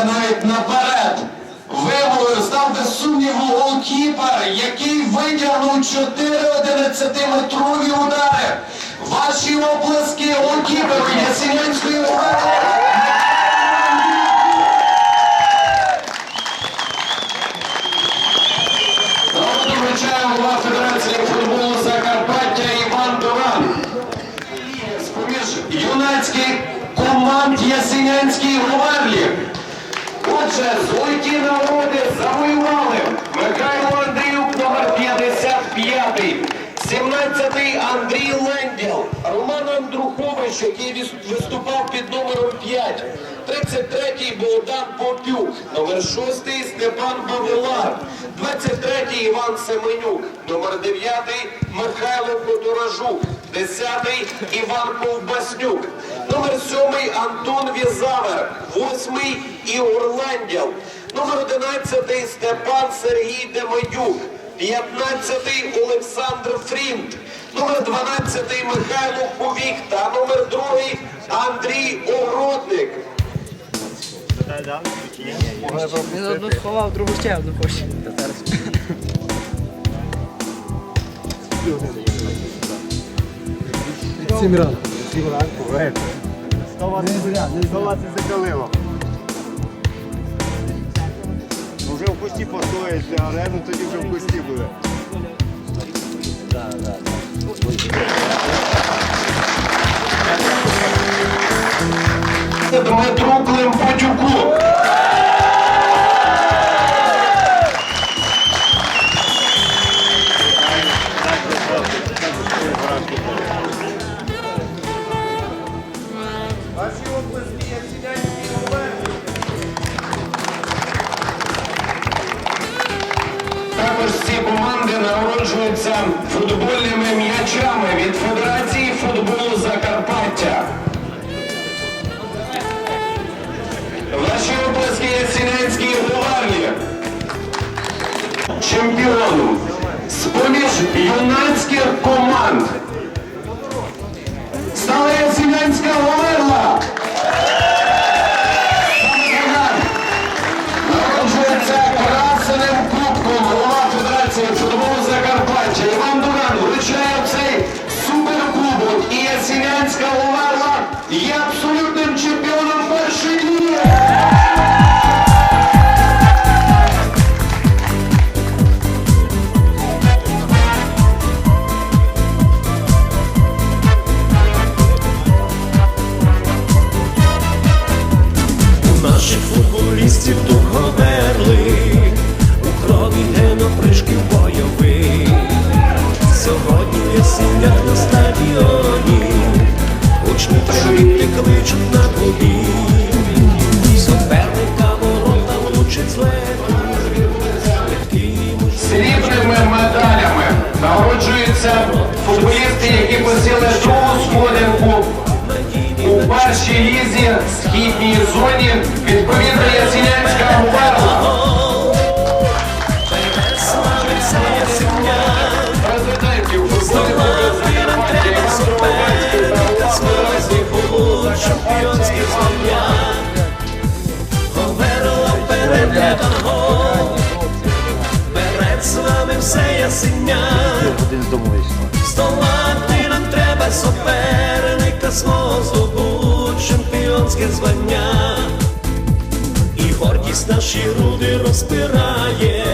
Гравцем, навіть наперед. Вимовою став без сумніву голкіпер, який витягнув 4 11-метрові удари. Ваші оплески голкіперу Іван Дуран. Юнацьких команд Ясенянський Говерлі. Отже, золоті нагороди завоювали Михайло Андріюк, номер 55. 17-й Андрій Ленділ, Роман Андрухович, який виступав під номером 5, 33-й Богдан Попюк, номер 6-й Степан Бавилар, 23-й Іван Семенюк, номер 9-й Михайло Подорожук, 10-й Іван Ковбаснюк, номер 7-й Антон Візавер, 8-й Ігор Ленділ, номер 11-й Степан Сергій Демедюк, 15-й Олександр Фрінт, номер 12-й Михайло Повік та номер 2-й Андрій Огородник. Він одну сховав, другу ще одну хоче. Сім разів. Хто вас і закалило? Вже в кусті постоїть а арену, тоді вже в кусті буде. Дмитру Климпотюку. Нагороджуються футбольними м'ячами від Федерації футболу Закарпаття. Ваші обласки Ясінянській гуварлі. Чемпіон з-поміж юнацьких команд. Стала Ясінянська Ясінях на стадіоні, учні тренують кличуть на тобі. Суперника ворота влучить злету, Срібними медалями нагороджуються футболісти, які посіли другу сходинку у першій лізі східній зоні. Відповідно, Ясінянська Говерла. Чемпіонське звання, Говерла вперед треба гол, Перед з вами все ясеня. Здолати нам треба суперника свого здобуть чемпіонське звання. І гордість наші груди розпирає,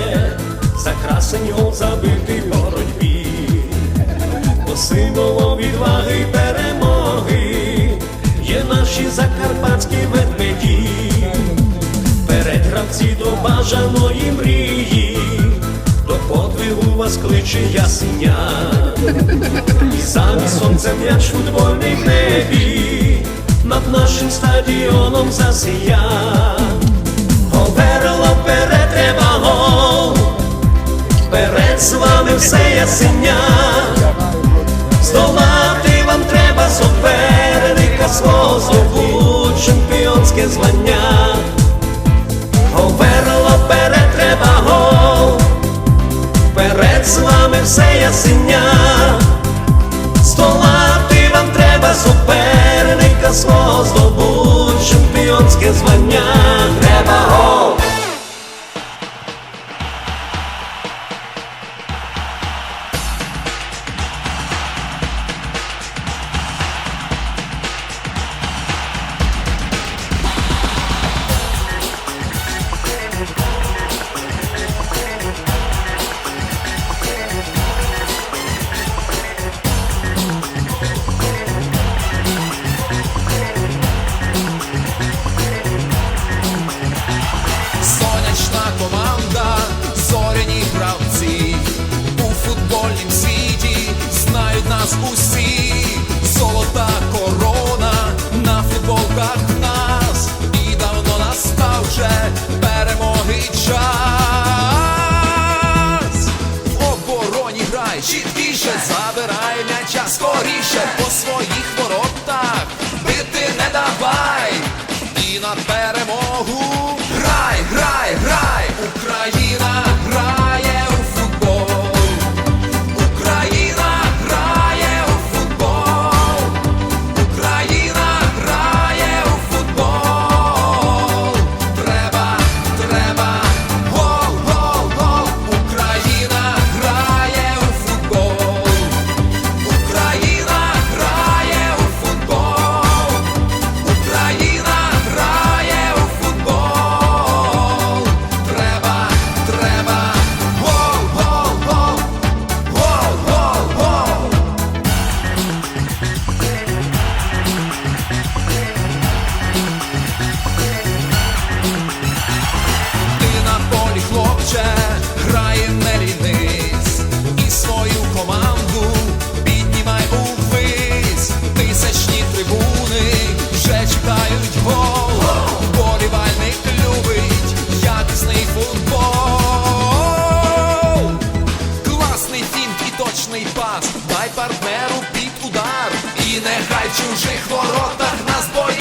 за красень гол забитий боротьбі, бо символом відваги бажаної мрії, до подвигу вас кличе ясеня. І замість сонця м'яч футбольний в небі над нашим стадіоном засія. Говерла вперед треба гол, вперед з вами все ясеня. З вами все ясеня. столати вам треба суперника свого здобуть чемпіонське звання. Нас усі. Золота корона на футболках нас. І давно настав вже перемоги час. В обороні грай, чіткіше забирай чужих воротах нас боїться